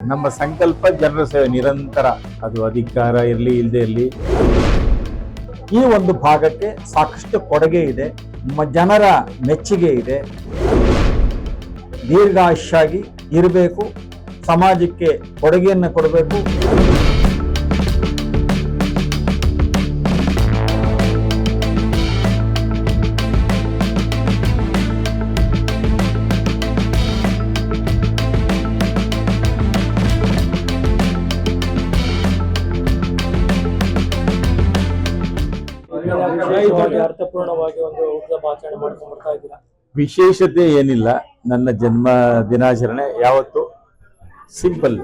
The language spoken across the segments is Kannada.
ನಮ್ಮ ಸಂಕಲ್ಪ ಜನರ ಸೇವೆ ನಿರಂತರ. ಅದು ಅಧಿಕಾರ ಇರಲಿ ಇಲ್ಲದೆ ಇರಲಿ. ಈ ಒಂದು ಭಾಗಕ್ಕೆ ಸಾಕಷ್ಟು ಕೊಡುಗೆ ಇದೆ. ನಮ್ಮ ಜನರ ಮೆಚ್ಚುಗೆ ಇದೆ. ದೀರ್ಘಾಯುಷ್ಯಾಗಿ ಇರಬೇಕು. ಸಮಾಜಕ್ಕೆ ಕೊಡುಗೆಯನ್ನು ಕೊಡಬೇಕು. ವಿಶೇಷವಾಗಿ ಅರ್ಥಪೂರ್ಣವಾಗಿ ಒಂದು ಹುಟ್ಟುಹಬ್ಬ ಆಚರಣೆ ಮಾಡ್ಕೊಂಡು ಬರ್ತಾ ಇದ್ದೀರಾ? ವಿಶೇಷತೆ ಏನಿಲ್ಲ. ನನ್ನ ಜನ್ಮ ದಿನಾಚರಣೆ ಯಾವತ್ತು ಸಿಂಪಲ್.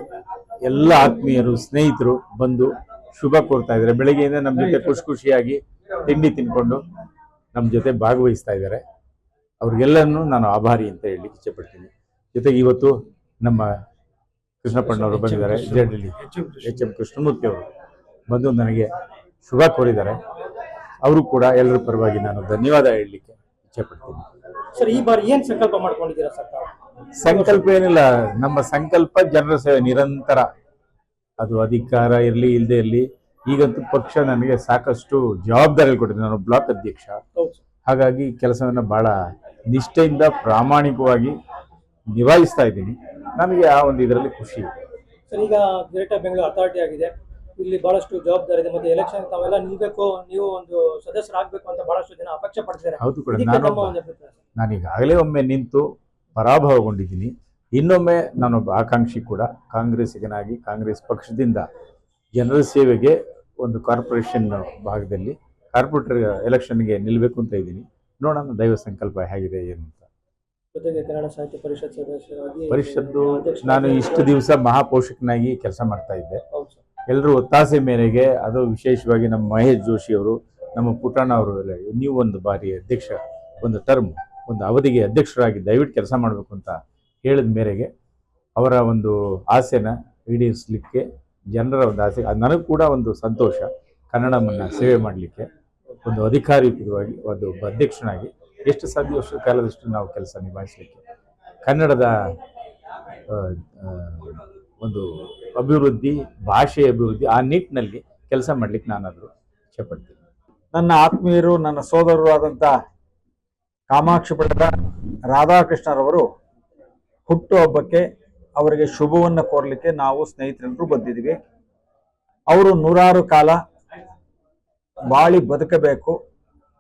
ಎಲ್ಲ ಆತ್ಮೀಯರು ಸ್ನೇಹಿತರು ಬಂದು ಶುಭ ಕೋರ್ತಾ ಇದ್ದಾರೆ. ಬೆಳಗ್ಗೆಯಿಂದ ನಮ್ಮ ಜೊತೆ ಖುಷಿ ಖುಷಿಯಾಗಿ ತಿಂಡಿ ತಿನ್ಕೊಂಡು ನಮ್ಮ ಜೊತೆ ಭಾಗವಹಿಸ್ತಾ ಇದ್ದಾರೆ. ಅವ್ರಿಗೆಲ್ಲನೂ ನಾನು ಆಭಾರಿ ಅಂತ ಹೇಳಿ ಇಚ್ಛೆಪಡ್ತೀನಿ. ಜೊತೆಗೆ ಇವತ್ತು ನಮ್ಮ ಕೃಷ್ಣಪ್ಪಣ್ಣವರು ಬಂದಿದ್ದಾರೆ. ಜಡ್ಲಿ ಎಚ್ ಎಂ ಕೃಷ್ಣಮೂರ್ತಿ ಅವರು ಬಂದು ನನಗೆ ಶುಭ ಕೋರಿದ್ದಾರೆ. ಅವರು ಕೂಡ ಎಲ್ಲರ ಪರವಾಗಿ ನಾನು ಧನ್ಯವಾದ ಹೇಳಲಿಕ್ಕೆ ಇಚ್ಛೆಪಡ್ತೀನಿ. ಸರ್ ಈ ಬಾರಿ ಏನ್ ಸಂಕಲ್ಪ ಮಾಡ್ಕೊಂಡಿದ್ದೀರಾ ಸರ್ ಸಂಕಲ್ಪ ಏನಿಲ್ಲ ನಮ್ಮ ಸಂಕಲ್ಪ ಜನರ ಸೇವೆ ನಿರಂತರ. ಅದು ಅಧಿಕಾರ ಇರಲಿ ಇಲ್ಲದೆ ಇರಲಿ. ಈಗಂತೂ ಪಕ್ಷ ನನಗೆ ಸಾಕಷ್ಟು ಜವಾಬ್ದಾರಿ ಕೊಟ್ಟಿದೆ. ನಾನು ಬ್ಲಾಕ್ ಅಧ್ಯಕ್ಷ. ಹಾಗಾಗಿ ಕೆಲಸವನ್ನು ಬಹಳ ನಿಷ್ಠೆಯಿಂದ ಪ್ರಾಮಾಣಿಕವಾಗಿ ನಿಭಾಯಿಸ್ತಾ ಇದ್ದೀನಿ. ನನಗೆ ಆ ಒಂದು ಇದರಲ್ಲಿ ಖುಷಿ. ಸರ್ ಈಗ ಗ್ರೇಟರ್ ಬೆಂಗಳೂರು ಅಥಾರಿಟಿ ಆಗಿದೆ. ಇಲ್ಲಿ ಬಹಳಷ್ಟು ಜವಾಬ್ದಾರಿ ಇದೆ. ಮತ್ತೆ ಎಲೆಕ್ಷನ್ ತಾವೆಲ್ಲ ನಿಲ್ಬೇಕು ನೀವು ಒಂದು ಸದಸ್ಯರಾಗಬೇಕು ಅಂತ ಬಹಳಷ್ಟು ಜನ ಅಪೇಕ್ಷೆ ಪಡ್ತಿದ್ದಾರೆ. ಹೌದು ಕೂಡ. ನಾನು ಈಗಾಗಲೇ ಒಮ್ಮೆ ನಿಂತು ಪರಾಭವಗೊಂಡಿದ್ದೀನಿ. ಇನ್ನೊಮ್ಮೆ ನಾನೊಬ್ಬ ಆಕಾಂಕ್ಷಿ ಕೂಡ ಕಾಂಗ್ರೆಸ್ಸಿಗನಾಗಿ ಕಾಂಗ್ರೆಸ್ ಪಕ್ಷದಿಂದ ಜನರ ಸೇವೆಗೆ ಒಂದು ಕಾರ್ಪೊರೇಷನ್ ಭಾಗದಲ್ಲಿ ಕಾರ್ಪೊರೇಟರ್ ಎಲೆಕ್ಷನ್ಗೆ ನಿಲ್ಲಬೇಕು ಅಂತ ಇದ್ದೀನಿ. ನೋಡೋಣ ದೈವ ಸಂಕಲ್ಪ ಹೇಗಿದೆ ಏನು ಅಂತ. ಜೊತೆಗೆ ಕನ್ನಡ ಸಾಹಿತ್ಯ ಪರಿಷತ್ ಸದಸ್ಯರಾಗಿ ಪರಿಷತ್ತು ನಾನು ಇಷ್ಟು ದಿವಸ ಮಹಾಪೋಷಕನಾಗಿ ಕೆಲಸ ಮಾಡ್ತಾ ಇದ್ದೆ. ಎಲ್ಲರೂ ಒತ್ತಾಸೆ ಮೇರೆಗೆ ಅದು ವಿಶೇಷವಾಗಿ ನಮ್ಮ ಮಹೇಶ್ ಜೋಶಿ ಅವರು, ನಮ್ಮ ಪುಟಾಣ ಅವರು ನೀವು ಒಂದು ಬಾರಿ ಅಧ್ಯಕ್ಷ, ಒಂದು ಟರ್ಮ್ ಒಂದು ಅವಧಿಗೆ ಅಧ್ಯಕ್ಷರಾಗಿ ದಯವಿಟ್ಟು ಕೆಲಸ ಮಾಡಬೇಕು ಅಂತ ಹೇಳಿದ ಮೇರೆಗೆ ಅವರ ಒಂದು ಆಸೆನ ಈಡೇರಿಸಲಿಕ್ಕೆ ಜನರ ಒಂದು ಆಸೆ ನನಗೂ ಕೂಡ ಒಂದು ಸಂತೋಷ, ಕನ್ನಡವನ್ನು ಸೇವೆ ಮಾಡಲಿಕ್ಕೆ ಒಂದು ಅಧಿಕಾರಿಯುತವಾಗಿ ಒಂದು ಅಧ್ಯಕ್ಷನಾಗಿ ಎಷ್ಟು ಸಾಧ್ಯ ಅಷ್ಟು ಕಾಲದಷ್ಟು ನಾವು ಕೆಲಸ ನಿಭಾಯಿಸಲಿಕ್ಕೆ ಕನ್ನಡದ ಒಂದು ಅಭಿವೃದ್ಧಿ, ಭಾಷೆ ಅಭಿವೃದ್ಧಿ ಆ ನಿಟ್ಟಿನಲ್ಲಿ ಕೆಲಸ ಮಾಡ್ಲಿಕ್ಕೆ ನಾನಾದರೂ ಇಷ್ಟಪಡ್ತೀನಿ ನನ್ನ ಆತ್ಮೀಯರು, ನನ್ನ ಸೋದರರು ಆದಂಥ ಕಾಮಾಕ್ಷಿ ಪಡೆದ ರಾಧಾಕೃಷ್ಣರವರು ಹುಟ್ಟುಹಬ್ಬಕ್ಕೆ ಅವರಿಗೆ ಶುಭವನ್ನು ಕೋರಲಿಕ್ಕೆ ನಾವು ಸ್ನೇಹಿತರೆಲ್ಲರೂ ಬಂದಿದ್ದೀವಿ. ಅವರು ನೂರಾರು ಕಾಲ ಬಾಳಿ ಬದುಕಬೇಕು.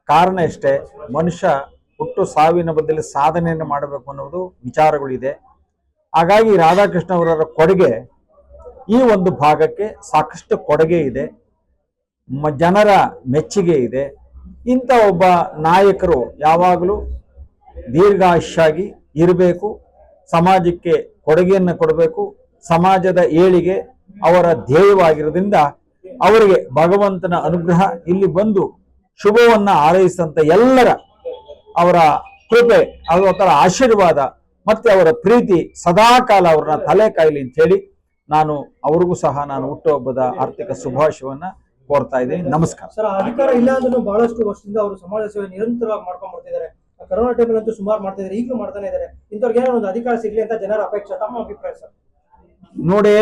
ಕಾರಣ ಇಷ್ಟೇ ಮನುಷ್ಯ ಹುಟ್ಟು ಸಾವಿನ ಬದಲು ಸಾಧನೆಯನ್ನು ಮಾಡಬೇಕು ಅನ್ನೋದು ವಿಚಾರಗಳಿದೆ. ಹಾಗಾಗಿ ರಾಧಾಕೃಷ್ಣ ಅವರ ಕೊಡುಗೆ ಈ ಒಂದು ಭಾಗಕ್ಕೆ ಸಾಕಷ್ಟು ಕೊಡುಗೆ ಇದೆ. ಜನರ ಮೆಚ್ಚುಗೆ ಇದೆ. ಇಂಥ ಒಬ್ಬ ನಾಯಕರು ಯಾವಾಗಲೂ ದೀರ್ಘಾಯುಷ್ಯಾಗಿ ಇರಬೇಕು, ಸಮಾಜಕ್ಕೆ ಕೊಡುಗೆಯನ್ನು ಕೊಡಬೇಕು, ಸಮಾಜದ ಏಳಿಗೆ, ಅವರ ಧ್ಯೇಯವಾಗಿರೋದ್ರಿಂದ ಅವರಿಗೆ ಭಗವಂತನ ಅನುಗ್ರಹ ಇಲ್ಲಿ ಬಂದು ಶುಭವನ್ನು ಆರೈಸಿದಂಥ ಎಲ್ಲರ ಅವರ ಕೃಪೆ ಅವರ ಆಶೀರ್ವಾದ ಮತ್ತೆ ಅವರ ಪ್ರೀತಿ ಸದಾಕಾಲ ಅವ್ರನ್ನ ತಲೆ ಕಾಯಿಲಿ ಅಂತ ಹೇಳಿ ನಾನು ಅವ್ರಿಗೂ ಸಹ ನಾನು ಹುಟ್ಟುಹಬ್ಬದ ಆರ್ಥಿಕ ಶುಭಾಶಯವನ್ನ ಕೋರ್ತಾ ಇದ್ದೀನಿ. ನಮಸ್ಕಾರ. ಸರ್ ಅಧಿಕಾರ ಇಲ್ಲ ಅಂದ್ರೆ ಬಹಳಷ್ಟು ವರ್ಷದಿಂದ ಅವರು ಸಮಾಜ ಸೇವೆ ನಿರಂತರವಾಗಿ ಮಾಡ್ಕೊಂಡು ಬರ್ತಿದ್ದಾರೆ. ಕರೋನಾ ಟೈಮಲ್ಲಿ ಅಂತೂ ಸುಮಾರು ಮಾಡ್ತಾ ಇದ್ದಾರೆ ಈಗಲೂ ಮಾಡ್ತಾನೆ ಇದ್ದಾರೆ. ಇಂಥವ್ರಿಗೆ ಏನೋ ಒಂದು ಅಧಿಕಾರ ಸಿಗ್ಲಿ ಅಂತ ಜನರ ಅಪೇಕ್ಷೆ ತಮ್ಮ ಅಭಿಪ್ರಾಯ ಸರ್? ನೋಡಿ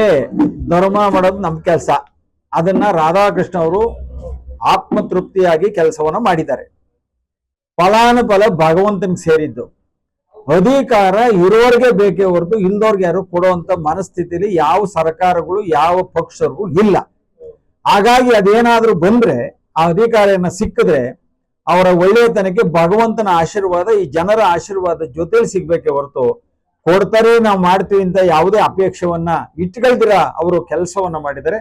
ಧರ್ಮ ಮಾಡೋದು ನಮ್ ಕೆಲಸ. ಅದನ್ನ ರಾಧಾಕೃಷ್ಣ ಅವರು ಆತ್ಮತೃಪ್ತಿಯಾಗಿ ಕೆಲಸವನ್ನ ಮಾಡಿದ್ದಾರೆ. ಫಲಾನುಫಲ ಭಗವಂತನಿಗೆ ಸೇರಿದ್ದು. ಅಧಿಕಾರ ಇರೋರ್ಗೆ ಬೇಕೇ ಹೊರತು ಇಲ್ದವ್ರಿಗೆ ಯಾರು ಕೊಡುವಂತ ಮನಸ್ಥಿತಿಲಿ ಯಾವ ಸರ್ಕಾರಗಳು, ಯಾವ ಪಕ್ಷರಿಗೂ ಇಲ್ಲ. ಹಾಗಾಗಿ ಅದೇನಾದ್ರೂ ಬಂದ್ರೆ ಆ ಅಧಿಕಾರಿಯನ್ನ ಸಿಕ್ಕಿದ್ರೆ ಅವರ ಒಳ್ಳೆಯತನಕ್ಕೆ ಭಗವಂತನ ಆಶೀರ್ವಾದ, ಈ ಜನರ ಆಶೀರ್ವಾದ ಜೊತೆಲಿ ಸಿಗ್ಬೇಕೇ ಹೊರತು ಕೊಡ್ತಾರೆ ನಾವು ಮಾಡ್ತೀವಿ ಅಂತ ಯಾವುದೇ ಅಪೇಕ್ಷವನ್ನ ಇಟ್ಕೊಳ್ದಿರ ಅವರು ಕೆಲಸವನ್ನ ಮಾಡಿದರೆ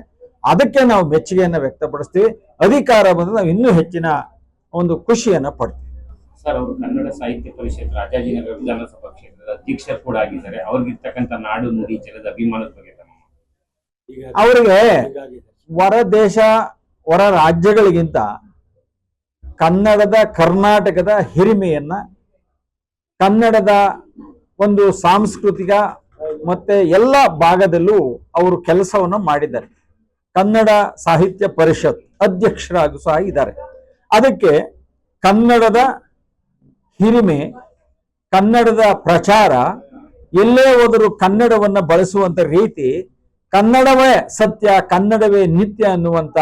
ಅದಕ್ಕೆ ನಾವು ಮೆಚ್ಚುಗೆಯನ್ನ ವ್ಯಕ್ತಪಡಿಸ್ತೀವಿ. ಅಧಿಕಾರ ಬಂದ್ರೆ ನಾವು ಇನ್ನೂ ಹೆಚ್ಚಿನ ಒಂದು ಖುಷಿಯನ್ನ ಪಡ್ತೀವಿ. ಸರ್ ಅವರು ಕನ್ನಡ ಸಾಹಿತ್ಯ ಪರಿಷತ್ ರಾಜಾಜಿನಗರ ವಿಧಾನಸಭಾ ಕ್ಷೇತ್ರದ ಅಧ್ಯಕ್ಷರು ಕೂಡ ಆಗಿದ್ದಾರೆ. ಅವ್ರಿಗಿರ್ತಕ್ಕಂಥ ನಾಡು ನುಡಿ ಜನದ ಅಭಿಮಾನದ ಬಗ್ಗೆ ಅವರಿಗೆ ಹೊರ ದೇಶ ಹೊರ ರಾಜ್ಯಗಳಿಗಿಂತ ಕನ್ನಡದ ಕರ್ನಾಟಕದ ಹಿರಿಮೆಯನ್ನ ಕನ್ನಡದ ಒಂದು ಸಾಂಸ್ಕೃತಿಕ ಮತ್ತೆ ಎಲ್ಲ ಭಾಗದಲ್ಲೂ ಅವರು ಕೆಲಸವನ್ನು ಮಾಡಿದ್ದಾರೆ. ಕನ್ನಡ ಸಾಹಿತ್ಯ ಪರಿಷತ್ ಅಧ್ಯಕ್ಷರಾಗೂ ಸಹ ಇದ್ದಾರೆ. ಅದಕ್ಕೆ ಕನ್ನಡದ ಹಿರಿಮೆ, ಕನ್ನಡದ ಪ್ರಚಾರ, ಎಲ್ಲೇ ಹೋದರೂ ಕನ್ನಡವನ್ನ ಬಳಸುವಂತ ರೀತಿ, ಕನ್ನಡವೇ ಸತ್ಯ, ಕನ್ನಡವೇ ನಿತ್ಯ ಅನ್ನುವಂತ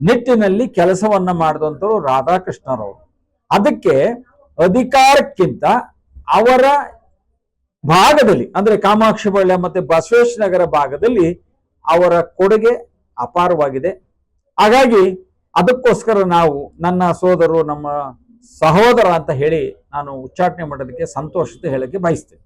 ನಿಟ್ಟಿನಲ್ಲಿ ಕೆಲಸವನ್ನ ಮಾಡಿದಂಥವ್ರು ರಾಧಾಕೃಷ್ಣರವರು. ಅದಕ್ಕೆ ಅಧಿಕಾರಕ್ಕಿಂತ ಅವರ ಭಾಗದಲ್ಲಿ, ಅಂದ್ರೆ ಕಾಮಾಕ್ಷಿ ಬಳ್ಳ ಮತ್ತೆ ಬಸವೇಶ್ವರ ನಗರ ಭಾಗದಲ್ಲಿ ಅವರ ಕೊಡುಗೆ ಅಪಾರವಾಗಿದೆ. ಹಾಗಾಗಿ ಅದಕ್ಕೋಸ್ಕರ ನಾವು, ನನ್ನ ಸೋದರು ನಮ್ಮ ಸಹೋದರ ಅಂತ ಹೇಳಿ ನಾನು ಉಚ್ಚಾಟನೆ ಮಾಡೋದಕ್ಕೆ ಸಂತೋಷತೆ ಹೇಳಕ್ಕೆ ಬಯಸ್ತೇನೆ.